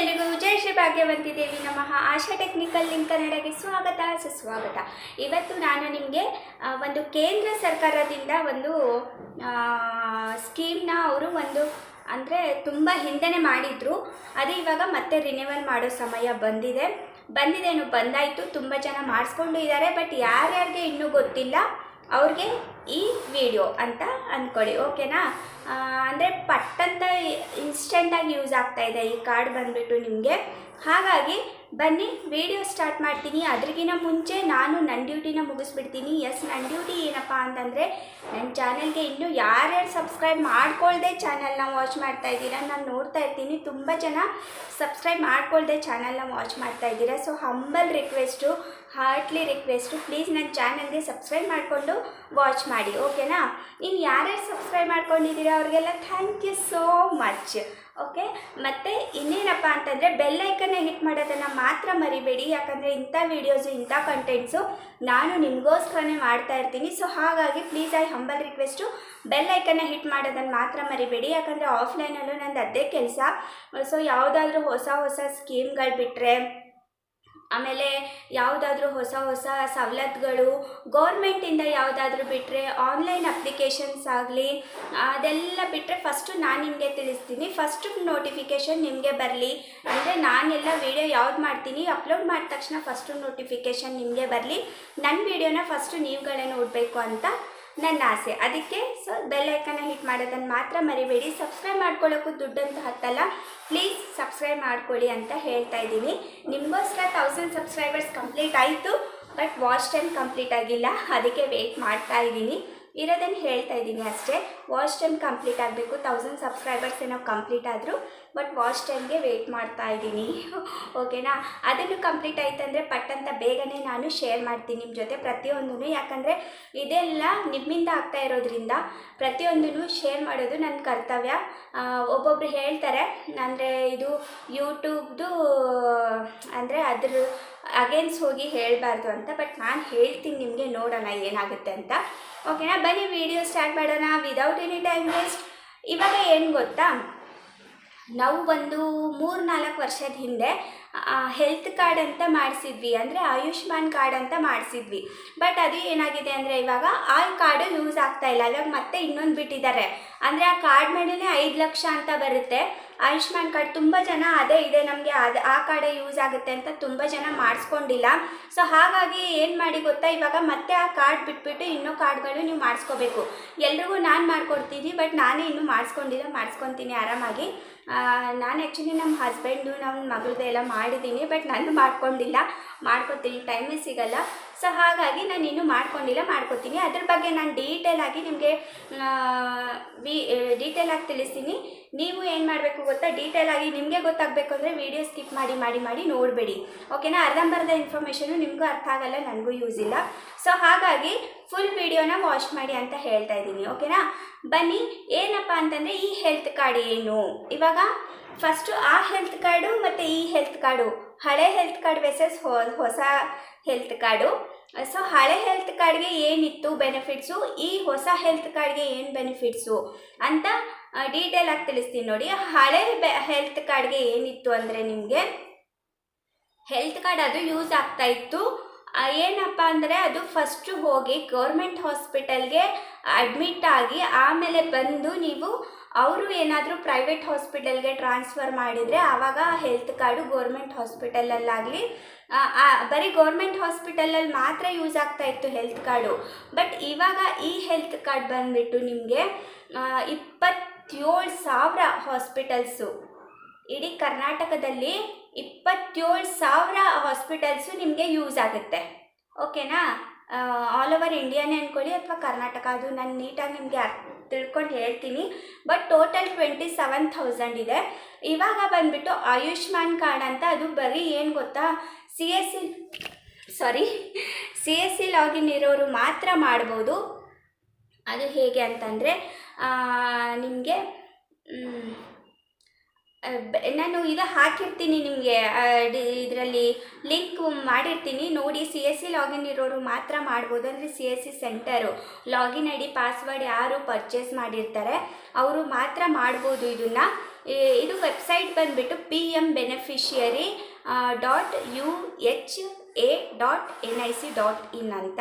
ಎಲ್ರಿಗೂ ಜೈ ಶ್ರೀ ಭಾಗ್ಯವಂತಿ ದೇವಿ ನಮಃ. ಆಶಾ technical link ಕನ್ನಡಕ್ಕೆ ಸ್ವಾಗತ, ಸುಸ್ವಾಗತ. ಇವತ್ತು ನಾನು ನಿಮಗೆ ಒಂದು ಕೇಂದ್ರ ಸರ್ಕಾರದಿಂದ ಒಂದು ಸ್ಕೀಮ್ನ ಅವರು ಒಂದು, ಅಂದರೆ ತುಂಬ ಹಿಂದೆನೇ ಮಾಡಿದ್ರು. ಅದು ಇವಾಗ ಮತ್ತೆ ರಿನ್ಯೂವಲ್ ಮಾಡೋ ಸಮಯ ಬಂದಿದೆ. ಬಂದಿದೆ ಬಂದಾಯಿತು. ತುಂಬ ಜನ ಮಾಡಿಸ್ಕೊಂಡು ಇದ್ದಾರೆ ಬಟ್ ಯಾರ್ಯಾರಿಗೆ ಇನ್ನೂ ಗೊತ್ತಿಲ್ಲ. ಅವ್ರಿಗೆ ಈ ವಿಡಿಯೋ ಅಂತ ಅಂದ್ಕೊಳ್ಳಿ ಓಕೆನಾ ಅಂದರೆ ಪಟ್ಟಂತ ಇನ್ಸ್ಟೆಂಟಾಗಿ ಯೂಸ್ ಆಗ್ತಾಯಿದೆ ಈ ಕಾರ್ಡ್ ಬಂದುಬಿಟ್ಟು ನಿಮಗೆ. ಹಾಗಾಗಿ ಬನ್ನಿ ವಿಡಿಯೋ ಸ್ಟಾರ್ಟ್ ಮಾಡ್ತೀನಿ. ಅದ್ರಿಗಿನ ಮುಂಚೆ ನಾನು ನನ್ನ ಡ್ಯೂಟಿನ ಮುಗಿಸ್ಬಿಡ್ತೀನಿ. ಎಸ್ ನನ್ನ ಡ್ಯೂಟಿ ಏನಪ್ಪ ಅಂತಂದರೆ ನನ್ನ ಚಾನಲ್ಗೆ ಇನ್ನೂ ಯಾರ್ಯಾರು ಸಬ್ಸ್ಕ್ರೈಬ್ ಮಾಡ್ಕೊಳ್ದೆ ಚಾನಲ್ನ ವಾಚ್ ಮಾಡ್ತಾ ಇದ್ದೀರಾ, ನಾನು ನೋಡ್ತಾ ಇರ್ತೀನಿ. ತುಂಬ ಜನ ಸಬ್ಸ್ಕ್ರೈಬ್ ಮಾಡ್ಕೊಳ್ದೆ ಚಾನಲ್ನ ವಾಚ್ ಮಾಡ್ತಾ ಇದ್ದೀರಾ. So humble request heartly request please ನನ್ನ ಚಾನಲ್ಗೆ ಸಬ್ಸ್ಕ್ರೈಬ್ ಮಾಡಿಕೊಂಡು ವಾಚ್ ಮಾಡಿ ಓಕೆನಾ ನೀವು ಯಾರ್ಯಾರು ಸಬ್ಸ್ಕ್ರೈಬ್ ಮಾಡ್ಕೊಂಡಿದ್ದೀರಾ ಅವ್ರಿಗೆಲ್ಲ thank you so much okay ಮತ್ತು ಇನ್ನೇನಪ್ಪ ಅಂತಂದರೆ ಬೆಲ್ಲೈಕನ್ನ ಹಿಟ್ ಮಾಡೋದನ್ನು ಮಾತ್ರ ಮರಿಬೇಡಿ. ಯಾಕಂದರೆ ಇಂಥ ವೀಡಿಯೋಸು ಇಂಥ ಕಂಟೆಂಟ್ಸು ನಾನು ನಿಮಗೋಸ್ಕರನೇ ಮಾಡ್ತಾ ಇರ್ತೀನಿ. ಸೊ ಹಾಗಾಗಿ ಪ್ಲೀಸ್ ಐ ಹಂಬಲ್ ರಿಕ್ವೆಸ್ಟು ಬೆಲ್ಲೈಕನ್ನ ಹಿಟ್ ಮಾಡೋದನ್ನು ಮಾತ್ರ ಮರಿಬೇಡಿ. ಯಾಕಂದರೆ ಆಫ್ಲೈನಲ್ಲೂ ನಂದು ಅದೇ ಕೆಲಸ. ಸೊ ಯಾವುದಾದ್ರೂ ಹೊಸ ಹೊಸ ಸ್ಕೀಮ್ಗಳು ಬಿಟ್ಟರೆ ಆಮೇಲೆ ಯಾವುದಾದ್ರೂ ಹೊಸ ಹೊಸ ಸವಲತ್ತುಗಳು ಗೌರ್ಮೆಂಟಿಂದ ಯಾವುದಾದ್ರೂ ಬಿಟ್ಟರೆ ಆನ್ಲೈನ್ ಅಪ್ಲಿಕೇಶನ್ಸ್ ಆಗಲಿ, ಅದೆಲ್ಲ ಬಿಟ್ಟರೆ ಫಸ್ಟು ನಾನು ನಿಮಗೆ ತಿಳಿಸ್ತೀನಿ. ಫಸ್ಟ್ ನೋಟಿಫಿಕೇಷನ್ ನಿಮಗೆ ಬರಲಿ. ಅಂದರೆ ನಾನೆಲ್ಲ ವೀಡಿಯೋ ಯಾವ್ದು ಮಾಡ್ತೀನಿ ಅಪ್ಲೋಡ್ ಮಾಡಿದ ತಕ್ಷಣ ಫಸ್ಟು ನೋಟಿಫಿಕೇಷನ್ ನಿಮಗೆ ಬರಲಿ. ನನ್ನ ವೀಡಿಯೋನ ಫಸ್ಟು ನೀವುಗಳೇ ನೋಡಬೇಕು ಅಂತ ನನ್ನ ಆಸೆ. ಅದಕ್ಕೆ ಸೊ ಬೆಲ್ ಐಕನ್ನ ಹಿಟ್ ಮಾಡೋದನ್ನು ಮಾತ್ರ ಮರಿಬೇಡಿ. ಸಬ್ಸ್ಕ್ರೈಬ್ ಮಾಡ್ಕೊಳ್ಳೋಕ್ಕೂ ದುಡ್ಡಂತ ಹತ್ತಲ್ಲ. ಪ್ಲೀಸ್ ಸಬ್ಸ್ಕ್ರೈಬ್ ಮಾಡ್ಕೊಳ್ಳಿ ಅಂತ ಹೇಳ್ತಾ ಇದ್ದೀನಿ. ನಿಮಗೋಸ್ಕರ ತೌಸಂಡ್ ಸಬ್ಸ್ಕ್ರೈಬರ್ಸ್ ಕಂಪ್ಲೀಟ್ ಆಯಿತು ಬಟ್ ವಾಚ್ ಟೈಮ್ ಕಂಪ್ಲೀಟ್ ಆಗಿಲ್ಲ. ಅದಕ್ಕೆ ವೆಯ್ಟ್ ಮಾಡ್ತಾ ಇದ್ದೀನಿ. ಇರೋದನ್ನು ಹೇಳ್ತಾ ಇದ್ದೀನಿ ಅಷ್ಟೇ. ವಾಚ್ ಟೈಮ್ ಕಂಪ್ಲೀಟ್ ಆಗಬೇಕು. ತೌಸಂಡ್ ಸಬ್ಸ್ಕ್ರೈಬರ್ಸ್ ಏನೋ ಕಂಪ್ಲೀಟ್ ಆದರೂ ಬಟ್ ವಾಚ್ ಟೈಮ್ಗೆ ವೆಯ್ಟ್ ಮಾಡ್ತಾ ಇದ್ದೀನಿ. ಓಕೆನಾ ಅದನ್ನು ಕಂಪ್ಲೀಟ್ ಆಯ್ತಂದರೆ ಪಟ್ಟಂತ ಬೇಗನೆ ನಾನು ಶೇರ್ ಮಾಡ್ತೀನಿ ನಿಮ್ಮ ಜೊತೆ ಪ್ರತಿಯೊಂದೂ ಯಾಕಂದರೆ ಇದೆಲ್ಲ ನಿಮ್ಮಿಂದ ಆಗ್ತಾ ಇರೋದ್ರಿಂದ ಪ್ರತಿಯೊಂದನ್ನು ಶೇರ್ ಮಾಡೋದು ನನ್ನ ಕರ್ತವ್ಯ. ಒಬ್ಬೊಬ್ರು ಹೇಳ್ತಾರೆ, ಅಂದರೆ ಇದು ಯೂಟ್ಯೂಬ್ದು ಅಂದರೆ ಅದ್ರ ಅಗೇನ್ಸ್ ಹೋಗಿ ಹೇಳಬಾರ್ದು ಅಂತ ಬಟ್ ನಾನು ಹೇಳ್ತೀನಿ ನಿಮಗೆ ನೋಡೋಣ ಏನಾಗುತ್ತೆ ಅಂತ. ಓಕೆನಾ ಬನ್ನಿ ವಿಡಿಯೋ ಸ್ಟಾರ್ಟ್ ಮಾಡೋಣ ವಿದೌಟ್ ಎನಿ ಟೈಮ್ ವೇಸ್ಟ್ ಇವಾಗ ಏನು ಗೊತ್ತಾ? ನಾವು ಒಂದು ಮೂರು ನಾಲ್ಕು ವರ್ಷದ ಹಿಂದೆ ಹೆಲ್ತ್ ಕಾರ್ಡ್ ಅಂತ ಮಾಡಿಸಿದ್ವಿ. ಅಂದರೆ ಆಯುಷ್ಮಾನ್ ಕಾರ್ಡ್ ಅಂತ ಮಾಡಿಸಿದ್ವಿ. ಬಟ್ ಅದು ಏನಾಗಿದೆ ಅಂದರೆ ಇವಾಗ ಆ ಕಾರ್ಡು ಯೂಸ್ ಆಗ್ತಾ ಇಲ್ಲ. ಇವಾಗ ಮತ್ತೆ ಇನ್ನೊಂದು ಬಿಟ್ಟಿದ್ದಾರೆ. ಅಂದರೆ ಆ ಕಾರ್ಡ್ ಮೇಲೇ ಐದು ಲಕ್ಷ ಅಂತ ಬರುತ್ತೆ. ಆಯುಷ್ಮಾನ್ ಕಾರ್ಡ್ ತುಂಬ ಜನ ಅದೇ ಇದೆ, ನಮಗೆ ಅದು ಆ ಕಾರ್ಡೇ ಯೂಸ್ ಆಗುತ್ತೆ ಅಂತ ತುಂಬ ಜನ ಮಾಡಿಸ್ಕೊಂಡಿಲ್ಲ. ಸೊ ಹಾಗಾಗಿ ಏನು ಮಾಡಿ ಗೊತ್ತಾ? ಇವಾಗ ಮತ್ತೆ ಆ ಕಾರ್ಡ್ ಬಿಟ್ಬಿಟ್ಟು ಇನ್ನೂ ಕಾರ್ಡ್ಗಳು ನೀವು ಮಾಡಿಸ್ಕೋಬೇಕು. ಎಲ್ರಿಗೂ ನಾನು ಮಾಡ್ಕೊಡ್ತೀನಿ, ಬಟ್ ನಾನೇ ಇನ್ನೂ ಮಾಡಿಸ್ಕೊಂಡಿಲ್ಲ, ಮಾಡಿಸ್ಕೊತೀನಿ ಆರಾಮಾಗಿ. ನಾನು ಆ್ಯಕ್ಚುಲಿ ನಮ್ಮ ಹಸ್ಬೆಂಡು ನಮ್ಮ ಮಗಳದ್ದೆಲ್ಲ ಮಾಡಿದ್ದೀನಿ, ಬಟ್ ನಾನು ಮಾಡ್ಕೊಂಡಿಲ್ಲ. ಮಾಡ್ಕೊತೀನಿ ಟೈಮೇ ಸಿಗಲ್ಲ. ಸೊ ಹಾಗಾಗಿ ನಾನು ಇನ್ನೂ ಮಾಡ್ಕೊಂಡಿಲ್ಲ, ಮಾಡ್ಕೊತೀನಿ. ಅದ್ರ ಬಗ್ಗೆ ನಾನು ಡೀಟೇಲ್ ಆಗಿ ನಿಮಗೆ ವಿ ಡೀಟೇಲ್ ಆಗಿ ತಿಳಿಸ್ತೀನಿ. ನೀವು ಏನು ಮಾಡಬೇಕು ಗೊತ್ತಾ? ಡೀಟೇಲ್ ಆಗಿ ನಿಮಗೆ ಗೊತ್ತಾಗಬೇಕು ಅಂದರೆ ವೀಡಿಯೋ ಸ್ಕಿಪ್ ಮಾಡಿ ಮಾಡಿ ಮಾಡಿ ನೋಡಬೇಡಿ. ಓಕೆನಾ ಅರ್ಧಂಬರ್ಧ ಇನ್ಫಾರ್ಮೇಷನು ನಿಮಗೂ ಅರ್ಥ ಆಗಲ್ಲ, ನನಗೂ ಯೂಸ್ ಇಲ್ಲ. ಸೊ ಹಾಗಾಗಿ ಫುಲ್ ವಿಡಿಯೋನ ವಾಚ್ ಮಾಡಿ ಅಂತ ಹೇಳ್ತಾ ಇದ್ದೀನಿ. ಓಕೆನಾ ಬನ್ನಿ, ಏನಪ್ಪ ಅಂತಂದರೆ ಈ ಹೆಲ್ತ್ ಕಾರ್ಡ್ ಏನು? ಇವಾಗ ಫಸ್ಟು ಆ ಹೆಲ್ತ್ ಕಾರ್ಡು ಮತ್ತು ಈ ಹೆಲ್ತ್ ಕಾರ್ಡು ಹಳೆ ಹೆಲ್ತ್ ಕಾರ್ಡ್ ವೆಸಸ್ ಹೊಸ ಹೆಲ್ತ್ ಕಾರ್ಡು ಸೊ ಹಳೆ ಹೆಲ್ತ್ ಕಾರ್ಡ್ಗೆ ಏನಿತ್ತು ಬೆನಿಫಿಟ್ಸು ಈ ಹೊಸ ಹೆಲ್ತ್ ಕಾರ್ಡ್ಗೆ ಏನು ಬೆನಿಫಿಟ್ಸು ಅಂತ ಡೀಟೇಲ್ ಆಗಿ ತಿಳಿಸ್ತೀನಿ ನೋಡಿ. ಹಳೆ ಬೆ ಹೆಲ್ತ್ ಕಾರ್ಡ್ಗೆ ಏನಿತ್ತು ಅಂದರೆ ನಿಮಗೆ ಹೆಲ್ತ್ ಕಾರ್ಡ್ ಅದು ಯೂಸ್ ಆಗ್ತಾ ಇತ್ತು. ಏನಪ್ಪ ಅಂದರೆ ಅದು ಫಸ್ಟು ಹೋಗಿ ಗೌರ್ಮೆಂಟ್ ಹಾಸ್ಪಿಟಲ್ಗೆ ಅಡ್ಮಿಟ್ ಆಗಿ ಆಮೇಲೆ ಬಂದು ನೀವು ಅವರು ಏನಾದರೂ ಪ್ರೈವೇಟ್ ಹಾಸ್ಪಿಟಲ್ಗೆ ಟ್ರಾನ್ಸ್ಫರ್ ಮಾಡಿದರೆ ಆವಾಗ ಹೆಲ್ತ್ ಕಾರ್ಡು ಗೌರ್ಮೆಂಟ್ ಹಾಸ್ಪಿಟಲಲ್ಲಾಗಲಿ ಬರೀ ಗೌರ್ಮೆಂಟ್ ಹಾಸ್ಪಿಟಲಲ್ಲಿ ಮಾತ್ರ ಯೂಸ್ ಆಗ್ತಾ ಇತ್ತು ಹೆಲ್ತ್ ಕಾರ್ಡು ಬಟ್ ಇವಾಗ ಈ ಹೆಲ್ತ್ ಕಾರ್ಡ್ ಬಂದುಬಿಟ್ಟು ನಿಮಗೆ ಇಪ್ಪತ್ತೇಳು ಸಾವಿರ ಹಾಸ್ಪಿಟಲ್ಸು ಇಡೀ ಕರ್ನಾಟಕದಲ್ಲಿ ಇಪ್ಪತ್ತೇಳು ಸಾವಿರ ಹಾಸ್ಪಿಟಲ್ಸು ನಿಮಗೆ ಯೂಸ್ ಆಗುತ್ತೆ. ಓಕೆನಾ ಆಲ್ ಓವರ್ ಇಂಡಿಯಾನೇ ಅಂದ್ಕೊಳ್ಳಿ ಅಥವಾ ಕರ್ನಾಟಕ, ಅದು ನಾನು ನೀಟಾಗಿ ನಿಮಗೆ ತಿಳ್ಕೊಂಡು ಹೇಳ್ತೀನಿ. But total twenty seven thousand ಇದೆ. ಇವಾಗ ಬಂದುಬಿಟ್ಟು ಆಯುಷ್ಮಾನ್ ಕಾರ್ಡ್ ಅಂತ ಅದು ಬರೀ ಏನು ಗೊತ್ತಾ? C S C sorry C S C login ಇರೋರು ಮಾತ್ರ ಮಾಡ್ಬೋದು. ಅದು ಹೇಗೆ ಅಂತಂದರೆ ನಿಮಗೆ ನಾನು ಇದು ಹಾಕಿರ್ತೀನಿ ನಿಮಗೆ ಇದರಲ್ಲಿ ಲಿಂಕ್ ಮಾಡಿರ್ತೀನಿ. ನೋಡಿ ಸಿ ಎಸ್ ಸಿ ಲಾಗಿನ್ ಇರೋರು ಮಾತ್ರ ಮಾಡ್ಬೋದು. ಅಂದರೆ C S C centre login I D password ಯಾರು ಪರ್ಚೇಸ್ ಮಾಡಿರ್ತಾರೆ, ಅವರು ಮಾತ್ರ ಮಾಡ್ಬೋದು ಇದನ್ನು. ಇದು ವೆಬ್ಸೈಟ್ ಬಂದುಬಿಟ್ಟು P M beneficiary dot U H A dot N I C dot in ಅಂತ.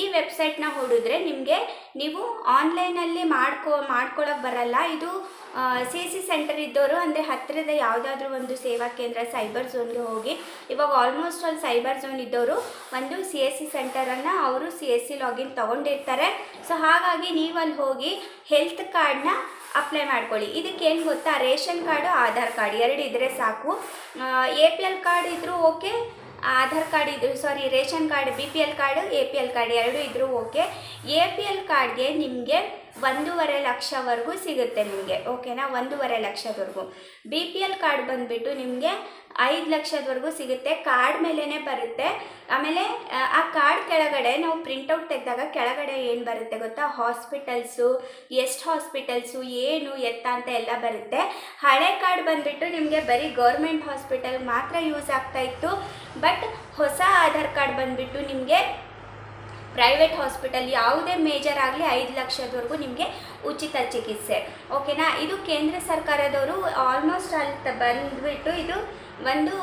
ಈ ವೆಬ್ಸೈಟ್ನ ಹೊಡಿದ್ರೆ ನಿಮಗೆ ನೀವು ಆನ್ಲೈನಲ್ಲಿ ಮಾಡ್ಕೊ ಮಾಡ್ಕೊಳಕ್ಕೆ ಬರಲ್ಲ. ಇದು ಸಿ ಸಿ ಸೆಂಟರ್ ಇದ್ದವರು ಅಂದರೆ ಹತ್ತಿರದ ಯಾವುದಾದ್ರೂ ಒಂದು ಸೇವಾ ಕೇಂದ್ರ ಸೈಬರ್ ಝೋನ್ಗೆ ಹೋಗಿ. ಇವಾಗ ಆಲ್ಮೋಸ್ಟ್ ಅಲ್ಲಿ ಸೈಬರ್ ಝೋನ್ ಇದ್ದವರು ಒಂದು ಸಿ ಎಸ್ ಸಿ ಸೆಂಟರನ್ನು ಅವರು ಸಿ ಎಸ್ ಸಿ ಲಾಗಿನ್ ತೊಗೊಂಡಿರ್ತಾರೆ. ಸೊ ಹಾಗಾಗಿ ನೀವು ಅಲ್ಲಿ ಹೋಗಿ ಹೆಲ್ತ್ ಕಾರ್ಡ್ನ ಅಪ್ಲೈ ಮಾಡ್ಕೊಳ್ಳಿ. ಇದಕ್ಕೆ ಏನು ಗೊತ್ತಾ? ರೇಷನ್ ಕಾರ್ಡು, ಆಧಾರ್ ಕಾರ್ಡ್ ಎರಡು ಸಾಕು. ಎ ಪಿ ಎಲ್ ಕಾರ್ಡ್ ಇದ್ದರೂ ಓಕೆ. ಆಧಾರ್ ಕಾರ್ಡ್ ಇದ್ದರು sorry ration card B P L card A P L card ಎರಡೂ ಇದ್ದರೂ ಓಕೆ. ಎ ಪಿ ಎಲ್ ಕಾರ್ಡ್ಗೆ ನಿಮಗೆ ಒಂದೂವರೆ ಲಕ್ಷವರೆಗೂ ಸಿಗುತ್ತೆ ನಿಮಗೆ ಓಕೆನಾ? ಒಂದೂವರೆ ಲಕ್ಷದವರೆಗೂ. ಬಿ ಪಿ ಎಲ್ ಕಾರ್ಡ್ ಬಂದುಬಿಟ್ಟು ನಿಮಗೆ ಐದು ಲಕ್ಷದವರೆಗೂ ಸಿಗುತ್ತೆ. ಕಾರ್ಡ್ ಮೇಲೇ ಬರುತ್ತೆ. ಆಮೇಲೆ ಆ, ಕಾರ್ಡ್ ಕೆಳಗಡೆ ನಾವು ಪ್ರಿಂಟೌಟ್ ತೆಗೆದಾಗ ಕೆಳಗಡೆ ಏನು ಬರುತ್ತೆ ಗೊತ್ತಾ? ಹಾಸ್ಪಿಟಲ್ಸು ಎಷ್ಟು ಹಾಸ್ಪಿಟಲ್ಸು ಏನು ಎತ್ತ ಅಂತ ಎಲ್ಲ ಬರುತ್ತೆ. ಹಳೆ ಕಾರ್ಡ್ ಬಂದುಬಿಟ್ಟು ನಿಮಗೆ ಬರೀ ಗೌರ್ಮೆಂಟ್ ಹಾಸ್ಪಿಟಲ್ ಮಾತ್ರ ಯೂಸ್ ಆಗ್ತಾ ಇತ್ತು. ಬಟ್ ಹೊಸ ಆಧಾರ್ ಕಾರ್ಡ್ ಬಂದುಬಿಟ್ಟು ನಿಮಗೆ ಪ್ರೈವೇಟ್ ಹಾಸ್ಪಿಟಲ್ ಯಾವುದೇ ಮೇಜರ್ ಆಗಲಿ ಐದು ಲಕ್ಷದವರೆಗೂ ನಿಮಗೆ ಉಚಿತ ಚಿಕಿತ್ಸೆ. ಓಕೆನಾ ಇದು ಕೇಂದ್ರ ಸರ್ಕಾರದವರು ಆಲ್ಮೋಸ್ಟ್ ಅಲ್ಲಿ ಬಂದುಬಿಟ್ಟು ಇದು ಒಂದು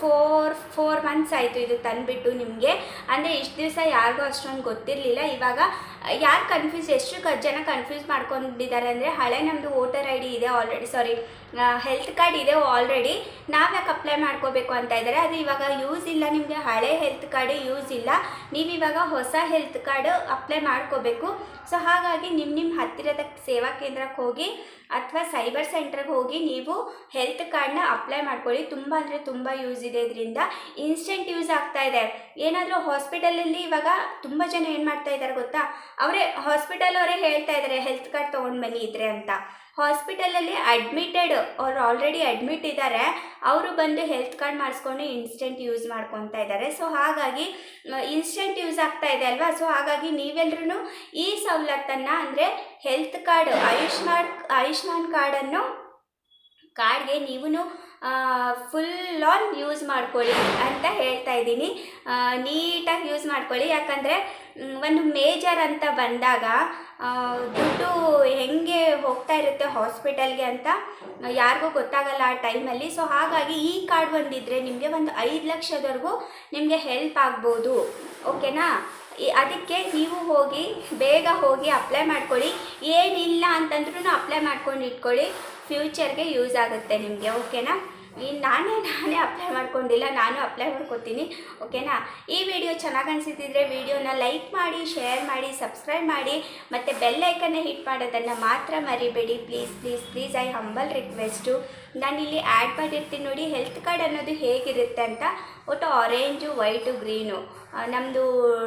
ಫೋರ್ ಫೋರ್ ಮಂತ್ಸ್ ಆಯಿತು ಇದು ತಂದುಬಿಟ್ಟು ನಿಮಗೆ. ಅಂದರೆ ಇಷ್ಟು ದಿವಸ ಯಾರಿಗೂ ಅಷ್ಟೊಂದು ಗೊತ್ತಿರಲಿಲ್ಲ. ಇವಾಗ ಯಾರು ಕನ್ಫ್ಯೂಸ್ ಎಷ್ಟು ಜನ ಕನ್ಫ್ಯೂಸ್ ಮಾಡ್ಕೊಂಡಿದ್ದಾರೆ ಅಂದರೆ ಹಳೆ ನಮ್ಮದು ವೋಟರ್ ಐ ಡಿ ಇದೆ ಆಲ್ರೆಡಿ ಸಾರಿ ಹೆಲ್ತ್ ಕಾರ್ಡ್ ಇದೆ ಆಲ್ರೆಡಿ ನಾವು ಯಾಕೆ ಅಪ್ಲೈ ಮಾಡ್ಕೋಬೇಕು ಅಂತ ಇದ್ದಾರೆ ಅದು ಇವಾಗ ಯೂಸ್ ಇಲ್ಲ, ನಿಮಗೆ ಹಳೆ ಹೆಲ್ತ್ ಕಾರ್ಡ್ ಯೂಸ್ ಇಲ್ಲ. ನೀವು ಇವಾಗ ಹೊಸ ಹೆಲ್ತ್ ಕಾರ್ಡ್ ಅಪ್ಲೈ ಮಾಡ್ಕೋಬೇಕು. ಸೊ ಹಾಗಾಗಿ ನಿಮ್ಮ ನಿಮ್ಮ ಹತ್ತಿರದ ಸೇವಾ ಕೇಂದ್ರಕ್ಕೆ ಹೋಗಿ ಅಥವಾ ಸೈಬರ್ ಸೆಂಟ್ರಿಗೆ ಹೋಗಿ ನೀವು ಹೆಲ್ತ್ ಕಾರ್ಡ್ನ ಅಪ್ಲೈ ಮಾಡ್ಕೊಳ್ಳಿ. ತುಂಬ ಅಂದರೆ ತುಂಬ ಯೂಸ್ ಇದೆ ಇದರಿಂದ. ಇನ್ಸ್ಟೆಂಟ್ ಯೂಸ್ ಆಗ್ತಾ ಇದೆ. ಏನಾದರೂ ಹಾಸ್ಪಿಟಲಲ್ಲಿ ಇವಾಗ ತುಂಬ ಜನ ಏನು ಮಾಡ್ತಾ ಇದ್ದಾರೆ ಗೊತ್ತಾ? ಅವರೇ ಹಾಸ್ಪಿಟಲ್ ಅವರೇ ಹೇಳ್ತಾ ಇದ್ದಾರೆ ಹೆಲ್ತ್ ಕಾರ್ಡ್ ತೊಗೊಂಡು ಬನ್ನಿ ಇದ್ರೆ ಅಂತ. ಹಾಸ್ಪಿಟಲಲ್ಲಿ ಅಡ್ಮಿಟೆಡ್ ಅವ್ರು ಆಲ್ರೆಡಿ ಅಡ್ಮಿಟ್ ಇದ್ದಾರೆ ಅವರು ಬಂದು ಹೆಲ್ತ್ ಕಾರ್ಡ್ ಮಾಡಿಸ್ಕೊಂಡು ಇನ್ಸ್ಟೆಂಟ್ ಯೂಸ್ ಮಾಡ್ಕೊತಾ ಇದ್ದಾರೆ ಸೊ ಹಾಗಾಗಿ ಇನ್ಸ್ಟೆಂಟ್ ಯೂಸ್ ಆಗ್ತಾ ಇದೆ ಅಲ್ವಾ? ಸೊ ಹಾಗಾಗಿ ನೀವೆಲ್ಲರೂ ಈ ಸವಲತ್ತನ್ನು ಅಂದರೆ ಹೆಲ್ತ್ ಕಾರ್ಡ್ ಆಯುಷ್ಮಾನ್ ಆಯುಷ್ಮಾನ್ ಕಾರ್ಡನ್ನು ಕಾರ್ಡ್ಗೆ ನೀವು ಫುಲ್ ಆನ್ ಯೂಸ್ ಮಾಡ್ಕೊಳ್ಳಿ ಅಂತ ಹೇಳ್ತಾ ಇದ್ದೀನಿ. ನೀಟಾಗಿ ಯೂಸ್ ಮಾಡ್ಕೊಳ್ಳಿ. ಯಾಕಂದರೆ ಒಂದು ಮೇಜರ್ ಅಂತ ಬಂದಾಗ ದುಡ್ಡು ಹೆಂಗೆ ಹೋಗ್ತಾ ಇರುತ್ತೆ ಹಾಸ್ಪಿಟಲ್ಗೆ ಅಂತ ಯಾರಿಗೂ ಗೊತ್ತಾಗಲ್ಲ ಆ ಟೈಮಲ್ಲಿ ಸೊ ಹಾಗಾಗಿ ಈ ಕಾರ್ಡ್ ಬಂದಿದ್ದರೆ ನಿಮಗೆ ಒಂದು ಐದು ಲಕ್ಷದವರೆಗೂ ನಿಮಗೆ ಹೆಲ್ಪ್ ಆಗ್ಬೋದು. ಓಕೆನಾ ಅದಕ್ಕೆ ನೀವು ಹೋಗಿ, ಬೇಗ ಹೋಗಿ ಅಪ್ಲೈ ಮಾಡ್ಕೊಳ್ಳಿ. ಏನಿಲ್ಲ ಅಂತಂದ್ರೂ ಅಪ್ಲೈ ಮಾಡ್ಕೊಂಡು ಇಟ್ಕೊಳ್ಳಿ. ಫ್ಯೂಚರ್ಗೆ ಯೂಸ್ ಆಗುತ್ತೆ ನಿಮಗೆ ಓಕೆನಾ ಇನ್ನು ನಾನೇ ನಾನೇ ಅಪ್ಲೈ ಮಾಡ್ಕೊಂಡಿಲ್ಲ, ನಾನು ಅಪ್ಲೈ ಮಾಡ್ಕೊತೀನಿ ಓಕೆನಾ ಈ ವಿಡಿಯೋ ಚೆನ್ನಾಗಿ ಅನಿಸಿದ್ರೆ ವಿಡಿಯೋನ ಲೈಕ್ ಮಾಡಿ ಶೇರ್ ಮಾಡಿ ಸಬ್ಸ್ಕ್ರೈಬ್ ಮಾಡಿ, ಮತ್ತು ಬೆಲ್ ಐಕನ್ನ ಹಿಟ್ ಮಾಡೋದನ್ನು ಮಾತ್ರ ಮರಿಬೇಡಿ. Please please please I humble request ನಾನಿಲ್ಲಿ ಆ್ಯಡ್ ಮಾಡಿರ್ತೀನಿ ನೋಡಿ ಹೆಲ್ತ್ ಕಾರ್ಡ್ ಅನ್ನೋದು ಹೇಗಿರುತ್ತೆ ಅಂತ. ಒಟ್ಟು ಆರೆಂಜು ವೈಟು ಗ್ರೀನು ನಮ್ಮದು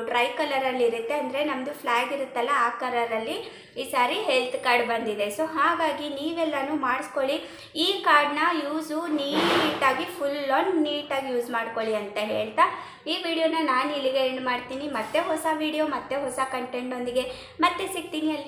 ಡ್ರೈ ಕಲರಲ್ಲಿ ಇರುತ್ತೆ, ಅಂದರೆ ನಮ್ಮದು ಫ್ಲ್ಯಾಗ್ ಇರುತ್ತಲ್ಲ, ಆ ಕಲರಲ್ಲಿ ಈ ಸಾರಿ ಹೆಲ್ತ್ ಕಾರ್ಡ್ ಬಂದಿದೆ. ಸೊ ಹಾಗಾಗಿ ನೀವೆಲ್ಲನೂ ಮಾಡಿಸ್ಕೊಳ್ಳಿ. ಈ ಕಾರ್ಡ್ನ ಯೂಸು ನೀಟಾಗಿ ಫುಲ್ ಆನ್ ನೀಟಾಗಿ ಯೂಸ್ ಮಾಡ್ಕೊಳ್ಳಿ ಅಂತ ಹೇಳ್ತಾ ಈ ವಿಡಿಯೋನ ನಾನು ಇಲ್ಲಿಗೆ ಎಂಡ್ ಮಾಡ್ತೀನಿ. ಮತ್ತೆ ಹೊಸ ವಿಡಿಯೋ ಮತ್ತೆ ಹೊಸ ಕಂಟೆಂಟ್ ಒಂದಿಗೆ ಮತ್ತೆ ಸಿಗ್ತೀನಿ ಅಲ್ಲಿ.